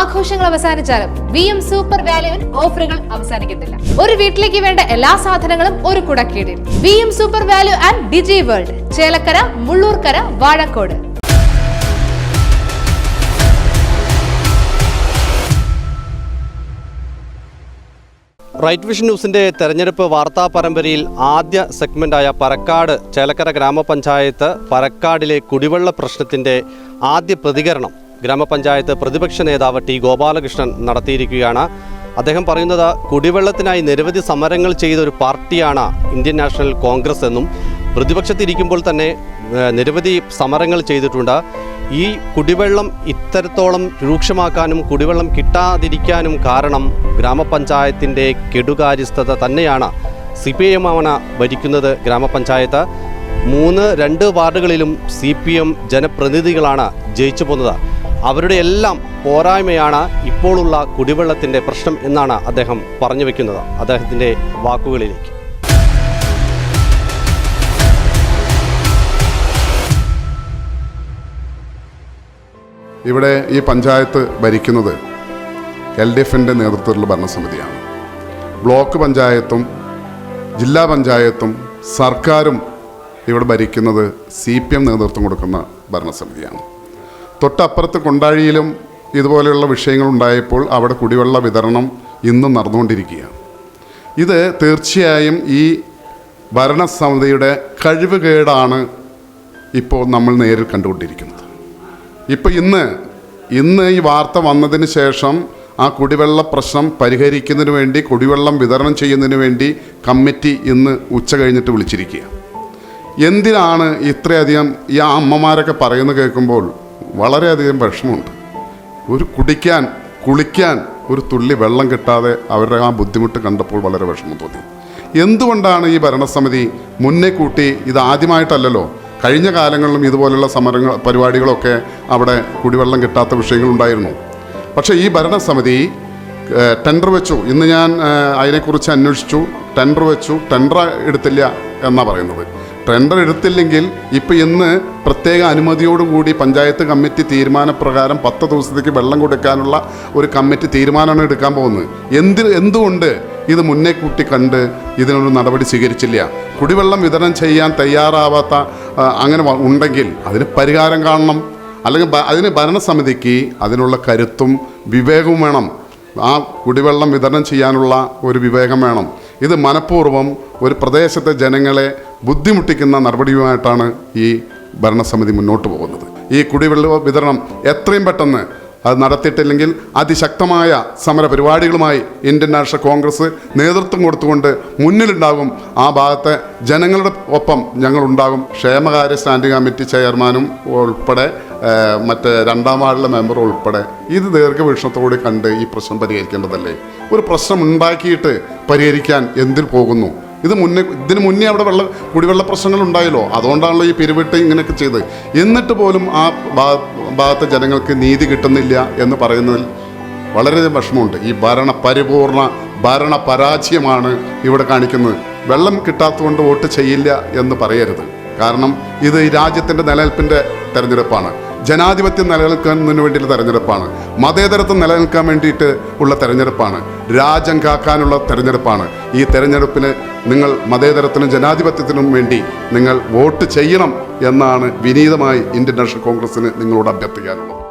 ആഘോഷങ്ങൾ അവസാനിച്ചാലും V M super വാല്യുവിൽ ഓഫറുകൾ അവസാനിക്കുന്നില്ല. ഒരു വീട്ടിലേക്ക് വേണ്ട എല്ലാ സാധനങ്ങളും ഒരു കുടക്കീടിൽ. V M super value and digi world Chelakkara Mullurkara Vazhakode. Right vision ന്യൂസിന്റെ തെരഞ്ഞെടുപ്പ് വാർത്താ പരമ്പരയിൽ ആദ്യ സെഗ്മെന്റായ പരക്കാട് ചേലക്കര ഗ്രാമപഞ്ചായത്ത് പരക്കാടിലെ കുടിവെള്ള പ്രശ്നത്തിന്റെ ആദ്യ പ്രതികരണം. ഗ്രാമപഞ്ചായത്ത് പ്രതിപക്ഷ നേതാവ് ടി ഗോപാലകൃഷ്ണൻ നടത്തിയിരിക്കുകയാണ്. അദ്ദേഹം പറയുന്നത് കുടിവെള്ളത്തിനായി നിരവധി സമരങ്ങൾ ചെയ്ത ഒരു പാർട്ടിയാണ് ഇന്ത്യൻ നാഷണൽ കോൺഗ്രസ് എന്നും പ്രതിപക്ഷത്തിരിക്കുമ്പോൾ തന്നെ നിരവധി സമരങ്ങൾ ചെയ്തിട്ടുണ്ട്. ഈ കുടിവെള്ളം ഇത്തരത്തോളം രൂക്ഷമാക്കാനും കുടിവെള്ളം കിട്ടാതിരിക്കാനും കാരണം ഗ്രാമപഞ്ചായത്തിന്റെ കെടുകാര്യസ്ഥത തന്നെയാണ് സി പി എം ആണ് ഭരിക്കുന്നത് ഗ്രാമപഞ്ചായത്ത്. മൂന്ന് രണ്ട് വാർഡുകളിലും സി പി എം ജനപ്രതിനിധികളാണ് ജയിച്ചു പോകുന്നത് അവരുടെ എല്ലാം പോരായ്മയാണ് ഇപ്പോഴുള്ള കുടിവെള്ളത്തിന്റെ പ്രശ്നം എന്നാണ് അദ്ദേഹം പറഞ്ഞു വെക്കുന്നത് അദ്ദേഹത്തിന്റെ വാക്കുകളിലേക്ക്. ഇവിടെ ഈ പഞ്ചായത്ത് ഭരിക്കുന്നത് എൽ ഡി എഫിന്റെ നേതൃത്വത്തിലുള്ള ഭരണസമിതിയാണ്. ബ്ലോക്ക് പഞ്ചായത്തും ജില്ലാ പഞ്ചായത്തും സർക്കാരും ഇവിടെ ഭരിക്കുന്നത് സി പി എം നേതൃത്വം കൊടുക്കുന്ന ഭരണസമിതിയാണ്. തൊട്ടപ്പുറത്ത് കൊണ്ടാഴിയിലും ഇതുപോലെയുള്ള വിഷയങ്ങൾ ഉണ്ടായപ്പോൾ അവിടെ കുടിവെള്ള വിതരണം ഇന്നും നടന്നുകൊണ്ടിരിക്കുകയാണ്. ഇത് തീർച്ചയായും ഈ ഭരണസമിതിയുടെ കഴിവുകേടാണ് ഇപ്പോൾ നമ്മൾ നേരിൽ കണ്ടുകൊണ്ടിരിക്കുന്നത്. ഇപ്പോൾ ഇന്ന് ഇന്ന് ഈ വാർത്ത വന്നതിന് ശേഷം ആ കുടിവെള്ള പ്രശ്നം പരിഹരിക്കുന്നതിന് വേണ്ടി കുടിവെള്ളം വിതരണം ചെയ്യുന്നതിന് വേണ്ടി കമ്മിറ്റി ഇന്ന് ഉച്ച കഴിഞ്ഞിട്ട് വിളിച്ചിരിക്കുക എന്തിനാണ് ഇത്രയധികം ഈ അമ്മമാരൊക്കെ പറയുന്നത് കേൾക്കുമ്പോൾ വളരെയധികം വിഷമമുണ്ട്. ഒരു കുടിക്കാൻ കുളിക്കാൻ ഒരു തുള്ളി വെള്ളം കിട്ടാതെ അവരുടെ ആ ബുദ്ധിമുട്ട് കണ്ടപ്പോൾ വളരെ വിഷമം തോന്നി. എന്തുകൊണ്ടാണ് ഈ ഭരണസമിതി മുന്നേ കൂട്ടി ഇത് ആദ്യമായിട്ടല്ലല്ലോ? കഴിഞ്ഞ കാലങ്ങളിലും ഇതുപോലുള്ള സമരങ്ങൾ പരിപാടികളൊക്കെ അവിടെ കുടിവെള്ളം കിട്ടാത്ത വിഷയങ്ങളുണ്ടായിരുന്നു പക്ഷേ ഈ ഭരണസമിതി ടെൻഡർ വെച്ചു. ഇന്ന് ഞാൻ അതിനെക്കുറിച്ച് അന്വേഷിച്ചു. ടെൻഡർ വെച്ചു. ടെൻഡർ എടുത്തില്ല എന്നാണ് പറയുന്നത്. ടെൻഡർ എടുത്തില്ലെങ്കിൽ ഇപ്പൊ ഇന്ന് പ്രത്യേക അനുമതിയോടുകൂടി പഞ്ചായത്ത് കമ്മിറ്റി തീരുമാനപ്രകാരം പത്ത് ദിവസത്തേക്ക് വെള്ളം കൊടുക്കാനുള്ള ഒരു കമ്മിറ്റി തീരുമാനമാണ് എടുക്കാൻ പോകുന്നത്. എന്ത് എന്തുകൊണ്ട് ഇത് മുന്നേ കൂട്ടി കണ്ട് ഇതിനൊരു നടപടി സ്വീകരിച്ചില്ല? കുടിവെള്ളം വിതരണം ചെയ്യാൻ തയ്യാറാവാത്ത അങ്ങനെ ഉണ്ടെങ്കിൽ അതിന് പരിഹാരം കാണണം. അല്ലെങ്കിൽ അതിന് ഭരണസമിതിക്ക് അതിനുള്ള കരുത്തും വിവേകവും വേണം. ആ കുടിവെള്ളം വിതരണം ചെയ്യാനുള്ള ഒരു വിവേകം വേണം. ഇത് മനഃപൂർവം ഒരു പ്രദേശത്തെ ജനങ്ങളെ ബുദ്ധിമുട്ടിക്കുന്ന നടപടിയുമായിട്ടാണ് ഈ ഭരണസമിതി മുന്നോട്ട് പോകുന്നത്. ഈ കുടിവെള്ള വിതരണം എത്രയും പെട്ടെന്ന് അത് നടത്തിയിട്ടില്ലെങ്കിൽ അതിശക്തമായ സമര പരിപാടികളുമായി ഇന്ത്യൻ നാഷണൽ കോൺഗ്രസ് നേതൃത്വം കൊടുത്തുകൊണ്ട് മുന്നിലുണ്ടാകും. ആ ഭാഗത്തെ ജനങ്ങളുടെ ഒപ്പം ഞങ്ങളുണ്ടാകും. ക്ഷേമകാര്യ സ്റ്റാൻഡിംഗ് കമ്മിറ്റി ചെയർമാനും ഉൾപ്പെടെ മറ്റ് രണ്ടാം വാർഡിലെ മെമ്പർ ഉൾപ്പെടെ ഇത് ദീർഘവീക്ഷണത്തോടെ കണ്ട് ഈ പ്രശ്നം പരിഹരിക്കേണ്ടതല്ലേ? ഒരു പ്രശ്നം ഉണ്ടാക്കിയിട്ട് പരിഹരിക്കാൻ എന്തിൽ പോകുന്നു? ഇത് മുന്നേ ഇതിന് മുന്നേ അവിടെ വെള്ള കുടിവെള്ള പ്രശ്നങ്ങൾ ഉണ്ടായല്ലോ. അതുകൊണ്ടാണല്ലോ ഈ പിരിവിട്ട് ഇങ്ങനെയൊക്കെ ചെയ്ത് എന്നിട്ട് പോലും ആ ഭാഗത്തെ ജനങ്ങൾക്ക് നീതി കിട്ടുന്നില്ല എന്ന് പറയുന്നതിൽ വളരെ വിഷമമുണ്ട്. ഈ ഭരണ പരിപൂർണ ഭരണ പരാജയമാണ് ഇവിടെ കാണിക്കുന്നത്. വെള്ളം കിട്ടാത്തതുകൊണ്ട് വോട്ട് ചെയ്യില്ല എന്ന് പറയരുത്. കാരണം ഇത് ഈ രാജ്യത്തിന്റെ നിലനിൽപ്പിന്റെ തെരഞ്ഞെടുപ്പാണ്. ജനാധിപത്യം നിലനിൽക്കുന്നതിന് വേണ്ടിയുള്ള തെരഞ്ഞെടുപ്പാണ്. മതേതരത്വം നിലനിൽക്കാൻ വേണ്ടിയിട്ട് ഉള്ള തെരഞ്ഞെടുപ്പാണ്. രാജ്യം കാക്കാനുള്ള തെരഞ്ഞെടുപ്പാണ്. ഈ തെരഞ്ഞെടുപ്പിന് നിങ്ങൾ മതേതരത്തിനും ജനാധിപത്യത്തിനും വേണ്ടി നിങ്ങൾ വോട്ട് ചെയ്യണം എന്നാണ് വിനീതമായി ഇന്ത്യൻ നാഷണൽ കോൺഗ്രസിന് നിങ്ങളോട് അഭ്യർത്ഥിക്കാനുള്ളത്.